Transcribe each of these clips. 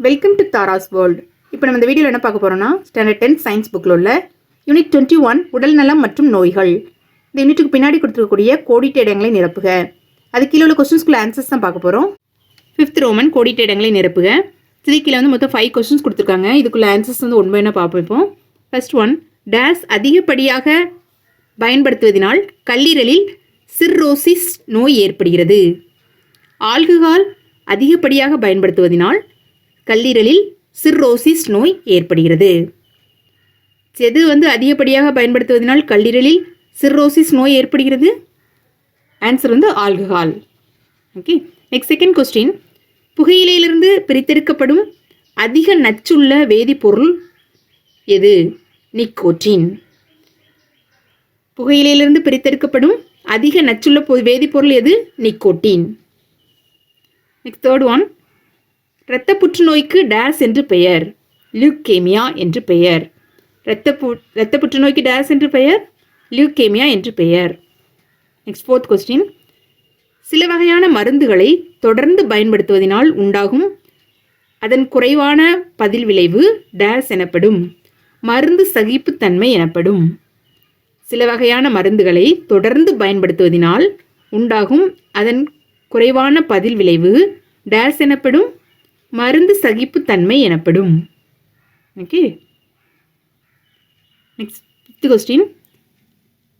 Welcome to Tara's world இப்போ நம்ம இந்த வீடியோவில் என்ன பார்க்க போகிறோம்னா ஸ்டாண்டர்ட் டென்த் சயின்ஸ் புக்கில் உள்ள யூனிட் டுவெண்ட்டி ஒன் உடல் நலம் மற்றும் நோய்கள். இந்த யூனிட்டுக்கு பின்னாடி கொடுத்துருக்கக்கூடிய கோடிட்ட இடங்களை நிரப்புக. அது கீழே உள்ள கொஸ்டின்ஸ்குள்ள ஆன்சர்ஸ் தான் பார்க்க போகிறோம் ஃபிஃப்த் ரோமன் கோடிட்ட இடங்களை நிரப்புக. த்ரீ கீழே வந்து மொத்தம் ஃபைவ் கொஸ்டின்ஸ் கொடுத்துருக்காங்க. இதுக்குள்ள ஆன்சர்ஸ் வந்து ஒன்று என்ன பார்ப்போம் இப்போ. ஃபர்ஸ்ட் ஒன் டேஸ் அதிகப்படியாக பயன்படுத்துவதனால் கல்லீரலில் சிர்ரோசிஸ் நோய் ஏற்படுகிறது. ஆல்கஹால் அதிகப்படியாக பயன்படுத்துவதனால் கல்லீரலில் சிர்ரோசிஸ் நோய் ஏற்படுகிறது. செது வந்து அதிகப்படியாக பயன்படுத்துவதனால் கல்லீரலில் சிர்ரோசிஸ் நோய் ஏற்படுகிறது? ஆன்சர் வந்து alcohol. Okay next second question புகையிலையிலிருந்து பிரித்தெடுக்கப்படும் அதிக நச்சுள்ள வேதிப்பொருள் எது? நிக்கோட்டின். புகையிலையிலிருந்து பிரித்தெடுக்கப்படும் அதிக நச்சுள்ள வேதிப்பொருள் எது? நிக்கோட்டின். நெக்ஸ்ட் தேர்ட் ஒன் இரத்த புற்றுநோய்க்கு டேஸ் என்று பெயர். லியூக்கேமியா என்று பெயர். இரத்த பு இரத்த புற்றுநோய்க்கு டேஸ் என்று பெயர். லியூக்கேமியா என்று பெயர். நெக்ஸ்ட் ஃபோர்த் கொஸ்டின் சில வகையான மருந்துகளை தொடர்ந்து பயன்படுத்துவதனால் உண்டாகும் அதன் குறைவான பதில் விளைவு டேஸ் எனப்படும். மருந்து சகிப்புத்தன்மை எனப்படும். சில வகையான மருந்துகளை தொடர்ந்து பயன்படுத்துவதனால் உண்டாகும் அதன் குறைவான பதில் விளைவு டேஸ் எனப்படும். மருந்து சகிப்புத்தன்மை எனப்படும். Okay next fifth question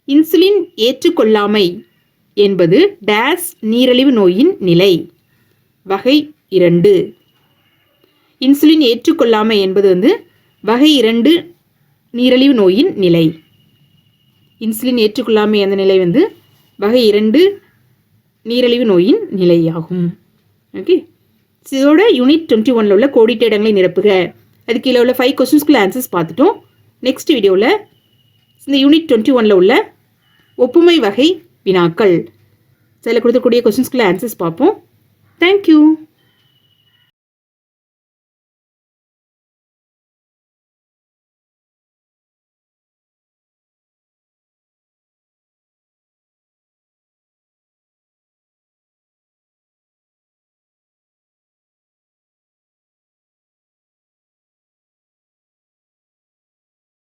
insulin ஏற்றுக்கொள்ளாமை என்பது டேஸ் நீரழிவு நோயின் நிலை. வகை இரண்டு. இன்சுலின் ஏற்றுக்கொள்ளாமை என்பது வந்து வகை இரண்டு நீரழிவு நோயின் நிலை. இன்சுலின் ஏற்றுக்கொள்ளாமை அந்த நிலை வந்து வகை இரண்டு நீரழிவு நோயின் நிலையாகும். ஓகே இதோட யூனிட் டுவெண்ட்டி ஒனில் உள்ள கோடிட்ட இடங்களை நிரப்புக. அது கீழே உள்ள ஃபைவ் கொஸ்டின்ஸ்குள்ள ஆன்சர்ஸ் பார்த்துட்டோம். நெக்ஸ்ட் வீடியோவில் இந்த யூனிட் டுவெண்ட்டி ஒனில் உள்ள ஒப்புமை வகை வினாக்கள். சில கொடுக்கக்கூடிய கொஸ்டின்ஸ்குள்ள ஆன்சர்ஸ் பார்ப்போம். தேங்க்யூ